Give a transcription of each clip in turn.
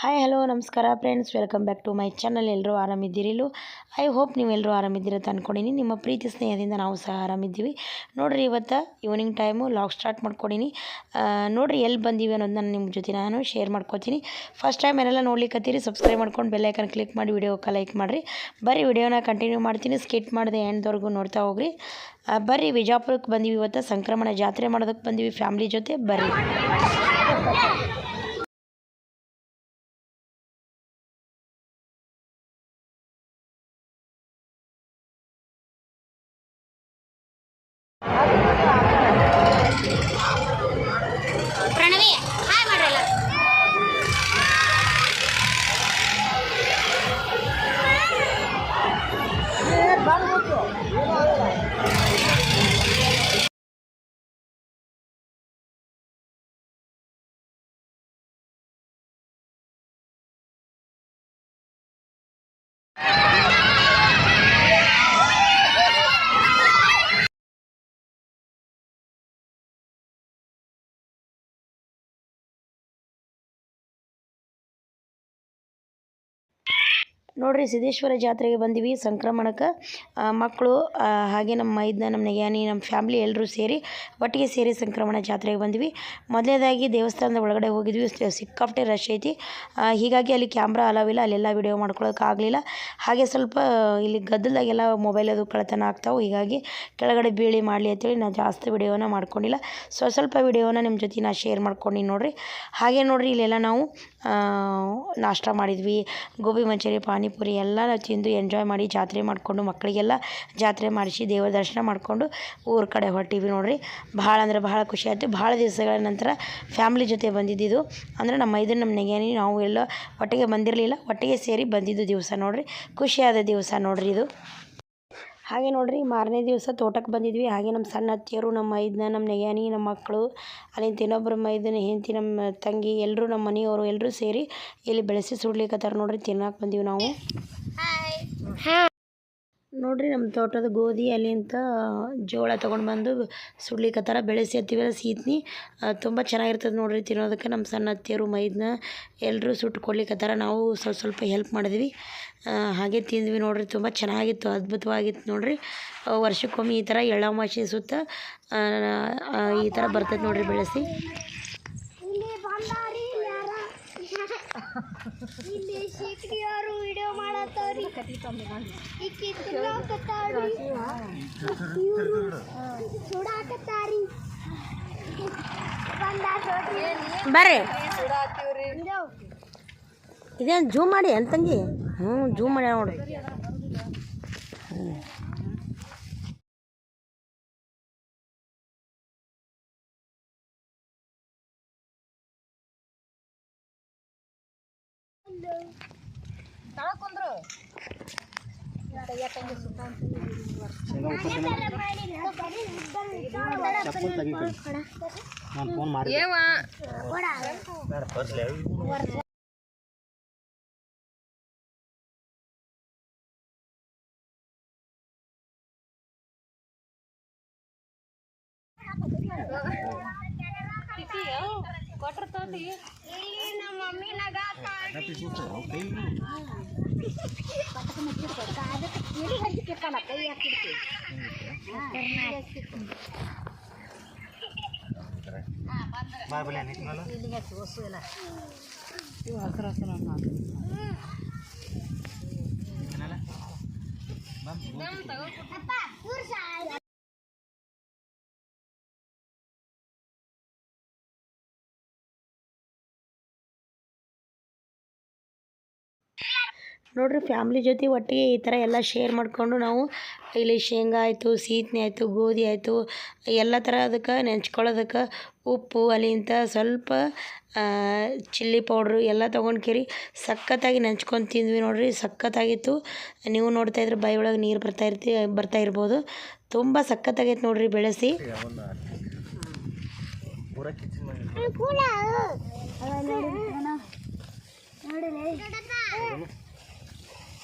Hi hello ನಮಸ್ಕಾರ friends welcome back to my channel ಎಲ್ಲರೂ ಆರಾಮಿದ್ದೀರಿಲ್ಲೂ ಐ ಹೋಪ್ ನೀವೆಲ್ಲರೂ ಆರಾಮಿದ್ದೀರತ್ತ ಅಂದ್ಕೊಂಡಿನಿ ನಿಮ್ಮ ಪ್ರೀತಿ ಸ್ನೇಹದಿಂದ ನಾವು ಸಹ ಆರಾಮಿದ್ದೀವಿ. ನೋಡಿರಿ, ಇವತ್ತು ಈವ್ನಿಂಗ್ ಟೈಮು ಲಾಗ್ ಸ್ಟಾರ್ಟ್ ಮಾಡ್ಕೊಡೀನಿ. ನೋಡಿರಿ ಎಲ್ಲಿ ಬಂದೀವಿ ಅನ್ನೋದನ್ನ ನಾನು ನಿಮ್ಮ ಜೊತೆ ನಾನು ಶೇರ್ ಮಾಡ್ಕೊತೀನಿ. ಫಸ್ಟ್ ಟೈಮ್ ಏನೆಲ್ಲ ನೋಡ್ಲಿಕ್ಕತ್ತೀರಿ ಸಬ್ಸ್ಕ್ರೈಬ್ ಮಾಡ್ಕೊಂಡು ಬೆಲ್ಲೈಕನ್ ಕ್ಲಿಕ್ ಮಾಡಿ ವಿಡಿಯೋಕ್ಕೆ ಲೈಕ್ ಮಾಡಿರಿ. ಬರ್ರಿ ವಿಡಿಯೋನ ಕಂಟಿನ್ಯೂ ಮಾಡ್ತೀನಿ. ಸ್ಕಿಟ್ ಮಾಡಿದೆ ಎಂಡ್ವರೆಗೂ ನೋಡ್ತಾ ಹೋಗ್ರಿ. ಬರ್ರಿ ವಿಜಾಪುರಕ್ಕೆ ಬಂದೀವಿ ಇವತ್ತು. ಸಂಕ್ರಮಣ ಜಾತ್ರೆ ಮಾಡೋದಕ್ಕೆ ಬಂದೀವಿ ಫ್ಯಾಮ್ಲಿ ಜೊತೆ. ಬರ್ರಿ. ನೋಡ್ರಿ ಸಿದ್ದೇಶ್ವರ ಜಾತ್ರೆಗೆ ಬಂದೀವಿ ಸಂಕ್ರಮಣಕ್ಕೆ. ಮಕ್ಕಳು ಹಾಗೆ ನಮ್ಮ ಮೈದ್ನ, ನಮ್ಮ ನೆಗ್ಯಾನಿ ನಮ್ಮ ಫ್ಯಾಮ್ಲಿ ಎಲ್ಲರೂ ಸೇರಿ ಒಟ್ಟಿಗೆ ಸೇರಿ ಸಂಕ್ರಮಣ ಜಾತ್ರೆಗೆ ಬಂದ್ವಿ. ಮೊದಲನೇದಾಗಿ ದೇವಸ್ಥಾನದ ಒಳಗಡೆ ಹೋಗಿದ್ವಿ. ಸಿಕ್ಕಾಪಟ್ಟೆ ರಶ್ ಐತಿ. ಹೀಗಾಗಿ ಅಲ್ಲಿ ಕ್ಯಾಮ್ರಾ ಅಲಾವಿಲ್ಲ, ಅಲ್ಲೆಲ್ಲ ವಿಡಿಯೋ ಮಾಡ್ಕೊಳ್ಳೋಕ್ಕಾಗಲಿಲ್ಲ ಹಾಗೆ ಸ್ವಲ್ಪ ಇಲ್ಲಿ ಗದ್ದಲದಾಗೆಲ್ಲ ಮೊಬೈಲ್ ಅದು ಕಳೆತನ ಆಗ್ತಾವೆ. ಹೀಗಾಗಿ ಕೆಳಗಡೆ ಬೀಳಿ ಮಾಡಲಿ ಅಂತೇಳಿ ನಾನು ಜಾಸ್ತಿ ವಿಡಿಯೋನ ಮಾಡ್ಕೊಂಡಿಲ್ಲ. ಸೊ ಸ್ವಲ್ಪ ವಿಡಿಯೋನ ನಿಮ್ಮ ಜೊತೆ ನಾ ಶೇರ್ ಮಾಡ್ಕೊಂಡು ನೋಡಿರಿ. ಹಾಗೆ ನೋಡಿರಿ ಇಲ್ಲೆಲ್ಲ ನಾವು ನಾಷ್ಟ ಮಾಡಿದ್ವಿ. ಗೋಬಿ, ಮಂಚೂರಿ, ಪಾನಿಪುರಿ ಎಲ್ಲ ತಿಂದು ಎಂಜಾಯ್ ಮಾಡಿ ಜಾತ್ರೆ ಮಾಡಿಕೊಂಡು ಮಕ್ಕಳಿಗೆಲ್ಲ ಜಾತ್ರೆ ಮಾಡಿಸಿ ದೇವರ ದರ್ಶನ ಮಾಡಿಕೊಂಡು ಊರ ಕಡೆ ಹೊರಟಿವಿ ನೋಡಿರಿ. ಭಾಳ ಅಂದ್ರೆ ಭಾಳ ಖುಷಿ ಆಯಿತು. ಭಾಳ ದಿವಸಗಳ ನಂತರ ಫ್ಯಾಮ್ಲಿ ಜೊತೆ ಬಂದಿದ್ದಿದ್ದು ಅಂದರೆ ನಮ್ಮ ಮೈದನ್ ನಮ್ಮ ನೆಗೆನಿ ನಾವು ಎಲ್ಲ ಒಟ್ಟಿಗೆ ಬಂದಿರಲಿಲ್ಲ. ಒಟ್ಟಿಗೆ ಸೇರಿ ಬಂದಿದ್ದು ದಿವಸ ನೋಡ್ರಿ. ಖುಷಿಯಾದ ದಿವಸ ನೋಡ್ರಿ ಇದು. ಹಾಗೆ ನೋಡ್ರಿ ಮಾರನೇ ದಿವಸ ತೋಟಕ್ಕೆ ಬಂದಿದ್ವಿ. ಹಾಗೆ ನಮ್ಮ ಸಣ್ಣ ಅತ್ತಿಯರು, ನಮ್ಮ ಐದನ, ನಮ್ಮ ನೆಗ್ಯಾನಿ, ನಮ್ಮ ಮಕ್ಕಳು, ಅಲ್ಲಿಂದ ಇನ್ನೊಬ್ಬರು ಮೈದನ ಹೆಂಡತಿ, ನಮ್ಮ ತಂಗಿ ಎಲ್ಲರೂ ನಮ್ಮ ಮನೆಯವರು ಎಲ್ಲರೂ ಸೇರಿ ಇಲ್ಲಿ ಬೆಳೆಸಿ ಸುಡ್ಲಿಕ್ಕತ್ತಾರ ನೋಡ್ರಿ ತಿನ್ನಕ್ಕೆ ಬಂದೀವಿ ನಾವು. ನೋಡ್ರಿ ನಮ್ಮ ತೋಟದ ಗೋಧಿ ಅಲ್ಲಿಂತ ಜೋಳ ತೊಗೊಂಡು ಬಂದು ಸುಡ್ಲಿಕ್ಕತ್ತಾರ ಬೆಳೆಸಿ ಹತ್ತಿವೆಲ್ಲ ಸೀತ್ನಿ. ತುಂಬ ಚೆನ್ನಾಗಿರ್ತದೆ ನೋಡ್ರಿ ತಿನ್ನೋದಕ್ಕೆ ನಮ್ಮ ಸಣ್ಣ ಅತ್ತಿಯರು ಮೈದನ್ನ ಎಲ್ಲರೂ ಸುಟ್ಟು ಕೊಡ್ಲಿಕ್ಕತ್ತಾರ ನಾವು ಸ್ವಲ್ಪ ಸ್ವಲ್ಪ ಹೆಲ್ಪ್ ಮಾಡಿದ್ವಿ. ಹಾಗೆ ತಿಂದ್ವಿ ನೋಡ್ರಿ, ತುಂಬ ಚೆನ್ನಾಗಿತ್ತು, ಅದ್ಭುತವಾಗಿತ್ತು ನೋಡ್ರಿ. ವರ್ಷಕ್ಕೊಮ್ಮೆ ಈ ಥರ ಎಳ್ಳಾಮಾಸಿ ಸುತ್ತ ಈ ಥರ ಬರ್ತದೆ ನೋಡ್ರಿ ಬೆಳೆಸಿ. ಇಲ್ಲಿ ಶಿಕ್ರಿಯವರು ವಿಡಿಯೋ ಮಾಡತ್ತವ್ರಿ? ಈಕಿ ತಿನ್ನಕತ್ತಾವ್ರಿ? ಇವರು ಸುಡಾಕತ್ತಾರಿ ಬರ್ರಿ. ಇದೇನು ಜೂಮ್ ಮಾಡಿ ಅಂತಂಗಿ ಹ್ಞೂ ಜೂಮ್ ಮಾಡಿ ನೋಡಿ ಫೋನ್ ಮಾಡಿ ಇಲ್ಲಿ ನಮ್ಮ ಮಮ್ಮಿ ನಗಾತಾಳ್ರಿ. ಎಲ್ಲಿ ಹಚ್ಚಿಟ್ಟಾನ? ಕೈ ಹಾಕಿಡ್ತಿ. ಬಾ ಬಲೆ ನಿಂತ್ನಲ್ಲ ಏನಲ್ಲ? ಅಪ್ಪ, ಕೂರ್ಸ. ನೋಡ್ರಿ ಫ್ಯಾಮ್ಲಿ ಜೊತೆ ಒಟ್ಟಿಗೆ ಈ ಥರ ಎಲ್ಲ ಶೇರ್ ಮಾಡಿಕೊಂಡು ನಾವು ಇಲ್ಲಿ ಶೇಂಗಾ ಆಯಿತು, ಸೀತ್ನೆ ಆಯಿತು, ಗೋಧಿ ಆಯಿತು, ಎಲ್ಲ ಥರ ಅದಕ್ಕೆ ನೆಂಚ್ಕೊಳ್ಳೋದಕ್ಕೆ ಉಪ್ಪು ಅಲ್ಲಿಂದ ಸ್ವಲ್ಪ ಚಿಲ್ಲಿ ಪೌಡ್ರು ಎಲ್ಲ ತೊಗೊಂಡು ಕೇರಿ ಸಖತ್ತಾಗಿ ನೆಂಚ್ಕೊಂಡು ತಿಂದ್ವಿ ನೋಡಿರಿ, ಸಖತ್ತಾಗಿತ್ತು. ನೀವು ನೋಡ್ತಾ ಇದ್ರೆ ಬಾಯಿ ಒಳಗೆ ನೀರು ಬರ್ತಾ ಇರ್ತಿ, ಬರ್ತಾ ಇರ್ಬೋದು. ತುಂಬ ಸಖತ್ತಾಗೈತೆ ನೋಡಿರಿ ಬೆಳೆಸಿ. ನೋಡಿ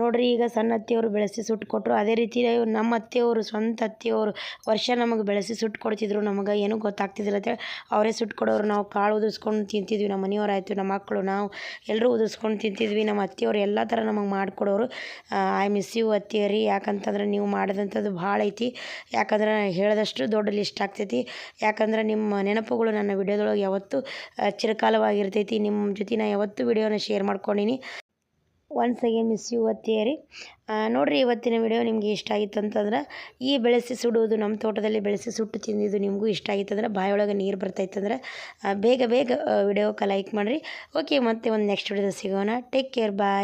ನೋಡ್ರಿ ಈಗ ಸಣ್ಣ ಅತ್ತೆಯವರು ಬೆಳೆಸಿ ಸುಟ್ಟು ಕೊಟ್ಟರು ಅದೇ ರೀತಿ ನಮ್ಮ ಅತ್ತೆಯವರು, ಸ್ವಂತ ಅತ್ತೆಯವರು ವರ್ಷ ನಮಗೆ ಬೆಳೆಸಿ ಸುಟ್ಟು ಕೊಡ್ತಿದ್ರು. ನಮಗೆ ಏನೂ ಗೊತ್ತಾಗ್ತಿದ್ದಿಲ್ಲ ಅಂತೇಳಿ ಅವರೇ ಸುಟ್ಟು ಕೊಡೋರು. ನಾವು ಕಾಳು ಉದಿಸ್ಕೊಂಡು ತಿಂತಿದ್ವಿ. ನಮ್ಮ ಮನೆಯವರಾಯಿತು ನಮ್ಮ ಮಕ್ಕಳು, ನಾವು ಎಲ್ಲರೂ ಉದಿಸ್ಕೊಂಡು ತಿಂತಿದ್ವಿ. ನಮ್ಮ ಅತ್ತೆಯವರು ಎಲ್ಲ ಥರ ನಮಗೆ ಮಾಡಿಕೊಡೋರು. ಐ ಮಿಸ್ ಯು ಅತ್ತಿಯರಿ ಯಾಕಂತಂದ್ರೆ ನೀವು ಮಾಡಿದಂಥದ್ದು ಭಾಳ ಐತಿ. ಯಾಕಂದ್ರೆ ಹೇಳಿದಷ್ಟು ದೊಡ್ಡ ಲಿಸ್ಟ್ ಆಗ್ತೈತಿ. ಯಾಕಂದ್ರೆ ನಿಮ್ಮ ನೆನಪುಗಳು ನನ್ನ ವಿಡಿಯೋದೊಳಗೆ ಯಾವತ್ತೂ ಚಿರಕಾಲವಾಗಿರ್ತೈತಿ ನಿಮ್ಮ ಜೊತೆ ನಾ ಯಾವತ್ತೂ ವಿಡಿಯೋನ ಶೇರ್ ಮಾಡ್ಕೊಂಡೀನಿ. ಒನ್ಸ್ ಅಗೇನ್ ಮಿಸ್ ಯು ಅತ್ತಿಯರಿ ನೋಡಿರಿ, ಇವತ್ತಿನ ವಿಡಿಯೋ ನಿಮಗೆ ಇಷ್ಟ ಆಗಿತ್ತು ಅಂತಂದ್ರೆ, ಈ ಬೆಳೆಸಿ ಸುಡುವುದು ನಮ್ಮ ತೋಟದಲ್ಲಿ ಬೆಳೆಸಿ ಸುಟ್ಟು ತಿಂದಿದ್ದು ನಿಮಗೂ ಇಷ್ಟ ಆಗಿತ್ತಂದ್ರೆ ಬಾಯೊಳಗೆ ನೀರು ಬರ್ತಾಯಿತ್ತಂದ್ರೆ ಬೇಗ ಬೇಗ ವಿಡಿಯೋಕ್ಕೆ ಲೈಕ್ ಮಾಡಿರಿ. ಓಕೆ ಮತ್ತೆ ಒಂದು ನೆಕ್ಸ್ಟ್ ವಿಡಿಯೋದಲ್ಲಿ ಸಿಗೋಣ. Take care bye